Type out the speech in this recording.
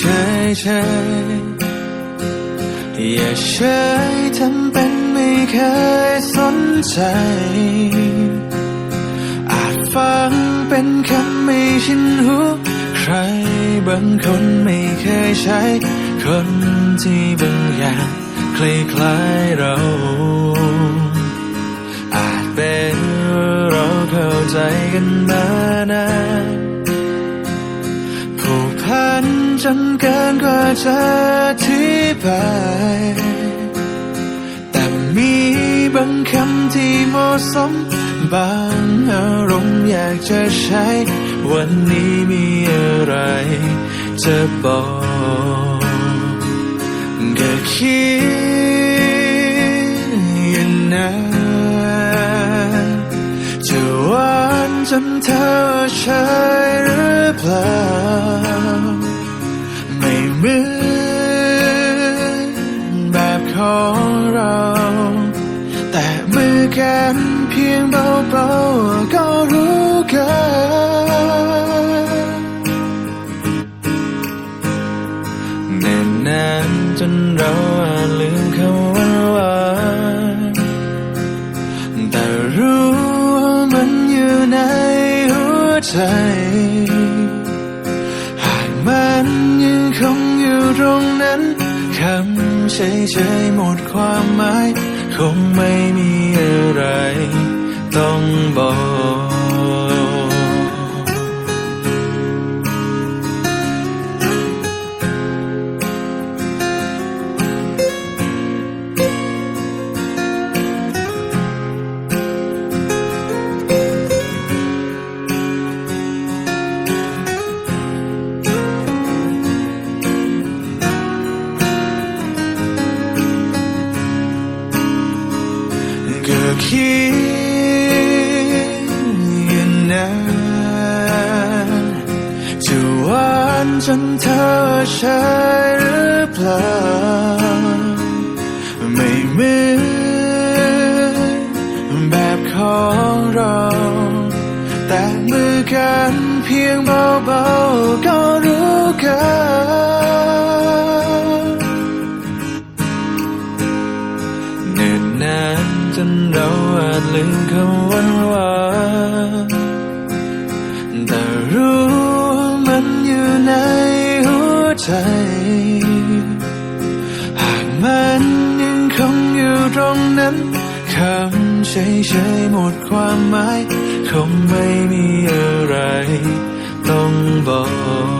เฉยเฉยๆอย่าเฉยทำเป็นไม่เคยสนใจ อาจฟังเป็นคำไม่ชินหูใครบางคนไม่เคยใช้ คนที่บางอย่างคล้ายๆเราอาจเป็นเราเข้าใจกันมานาน นจนเกินกว่าจะอธิบายแต่มีบางคำที่เหมาะสม บางอารมณ์อยากจะใช้ วันนี้มีอะไรจะบอกก็คิดอย่างนั้นจะหวานจนเธอใช่หรือเปล่า นานจนเราอาจลืมคำว่าหวานแต่รู้ว่ามันอยู่ในหัวใจ หากมันยังคงอยู่ตรงนั้นคำเฉยๆหมดความหมาย คงไม่มีอะไร ต้องบอก คิดอย่างนั้นจะหวานจนเธอใช่หรือเปล่า ไม่เหมือนแบบของเรา แต่มือกันเพียงเบาๆก็รู้กันเนิ่นนานจนเรา ลืมคำวันวานแต่รู้มันอยู่ในหัวใจ หากมันยังคงอยู่ตรงนั้นคำเฉยๆหมดความหมายคงไม่มีอะไรต้องบอก